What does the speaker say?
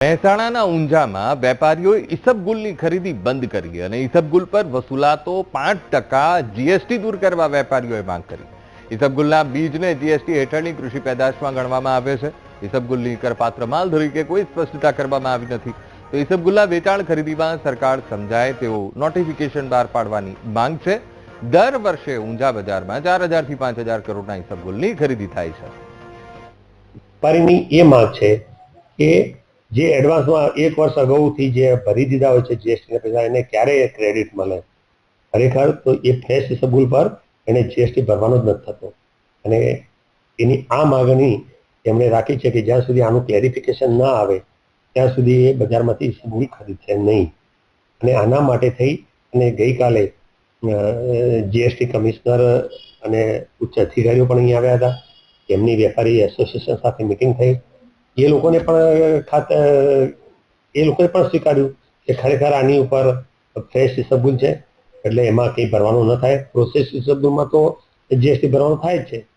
મહેસાણાના ઊંઝામાં વેપારીઓએ ઈસબગુલની ખરીદી બંધ કરી અને ઈસબગુલ પર વસૂલાતો પાંચ ટકા જીએસટી દૂર કરવા વેપારીઓએ માંગ કરી. ઈસબગુલના બીજને જીએસટી હેઠળની કૃષિ પેદાશમાં ગણવામાં આવે છે. ઈસબગુલની કરપાત્ર માલ તરીકે કોઈ સ્પષ્ટતા કરવામાં આવી નથી. તો ઈસબગુલના વેચાણ ખરીદીમાં સરકાર સમજાય તેવું નોટિફિકેશન બહાર પાડવાની માંગ છે. દર વર્ષે ઊંઝા બજારમાં ચાર હજારથી પાંચ હજાર કરોડના ઈસબગુલની ખરીદી થાય છે. વેપારીની એ માંગ છે કે જે એડવાન્સમાં એક વર્ષ અગાઉથી જે ભરી દીધા હોય છે જીએસટીના પૈસા, એને ક્યારે ક્રેડિટ મળે. ખરેખર તો એ ફેસ સબુલ પર, એને જીએસટી ભરવાનો જ નથી થતો. અને એની આ માગણી એમણે રાખી છે કે જ્યાં સુધી આનું ક્લેરિફિકેશન ના આવે, ત્યાં સુધી એ બજારમાંથી સબુલ ખરીદશે નહીં. અને આના માટે થઈ અને ગઈકાલે જીએસટી કમિશનર અને ઉચ્ચ અધિકારીઓ પણ અહીં આવ્યા હતા. એમની વેપારી એસોસિએશન સાથે મિટિંગ થઈ. એ લોકોને પણ એ લોકોએ પણ સ્વીકાર્યું કે ખરેખર આની ઉપર ફ્રેશ ઇસબગુલ છે. એટલે એમાં કંઈ ભરવાનું ન થાય. પ્રોસેસ ઇસબગુલમાં તો જીએસટી ભરવાનું થાય જ છે.